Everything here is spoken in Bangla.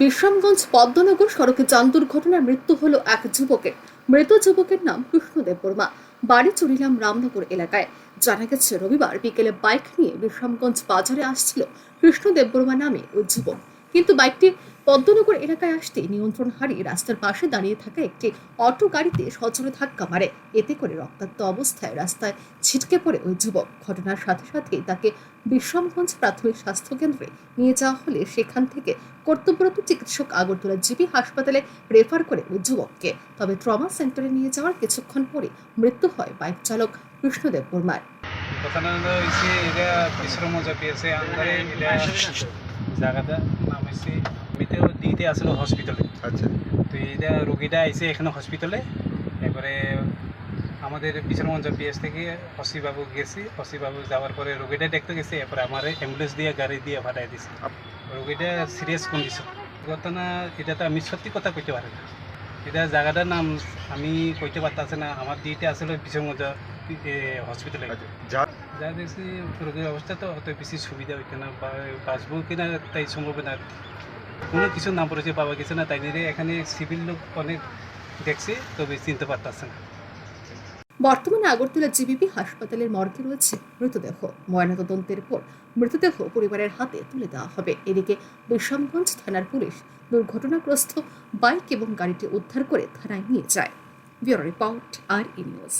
বিশ্রামগঞ্জ পদ্মনগর সড়কে যান দুর্ঘটনায় মৃত্যু হলো এক যুবকের। মৃত যুবকের নাম কৃষ্ণদেব বর্মা। বাড়ি চুরিলাম রামনগর এলাকায়। জানা গেছে, রবিবার বিকেলে বাইক নিয়ে বিশ্রামগঞ্জ বাজারে আসছিল কৃষ্ণদেব বর্মা নামে ওই যুবক। কিন্তু বাইকটি পদ্মনগর এলাকায় আসতে নিয়ন্ত্রণ হারিয়ে রাস্তার পাশে দাঁড়িয়ে থাকা একটি অটো গাড়িতে সজোরে ধাক্কা মারে। এতে করে রক্তাক্ত অবস্থায় রাস্তায় ছিটকে পড়ে ওই যুবক। ঘটনার সাথে সাথেই তাকে বিশ্রামগঞ্জ প্রাথমিক স্বাস্থ্য কেন্দ্রে নিয়ে যাওয়া হলে সেখান থেকে কর্তব্যরত চিকিৎসক আগরতলা জিবি হাসপাতালে রেফার করে ওই যুবককে। তবে ট্রমা সেন্টারে নিয়ে যাওয়ার কিছুক্ষণ পরে মৃত্যু হয় বাইক চালক কৃষ্ণদেব বর্মার। হয়েছে, এটা পেয়েছে জায়গাটা। হয়েছে আমিতেও দিতে আসলো হসপিটালে আচ্ছা। তো এটা রোগীটা আইসে এখানে হসপিটালে এবারে আমাদের বিশ্রামগঞ্জ পিএস থেকে হসিবাবু গেছি। হসিবাবু যাওয়ার পরে রোগীটা দেখতে গেছে। এরপরে আমার অ্যাম্বুলেন্স দিয়ে গাড়ি দিয়ে পাঠাই দিছে। রোগীটা সিরিয়াস কন্ডিশন ঘটনা এটা তো আমি সত্যি কথা কইতে পারি না। এটা জায়গাটার নাম আমি কইতে পারতাছি না। আমার দিতে আসলে বিশ্রামগঞ্জ হসপিটালে আচ্ছা যা দেখছি রোগীর অবস্থা তো অত বেশি সুবিধা হইতে না। বা বাঁচবো কিনা তাই সম্ভব না। কোনো কিছু নাম পরিচয় পাওয়া গেছে না, তাই নিয়ে এখানে সিভিল লোক অনেক দেখছে, তবে চিনতে পারতেছে না। বর্তমানে আগরতলা জিবিপি হাসপাতালের মর্গে রয়েছে মৃতদেহ। ময়নাতদন্তের পর মৃতদেহ পরিবারের হাতে তুলে দেওয়া হবে। এদিকে বিশ্রামগঞ্জ থানার পুলিশ দুর্ঘটনাগ্রস্ত বাইক এবং গাড়িটি উদ্ধার করে থানায় নিয়ে যায়। Bureau report R E news.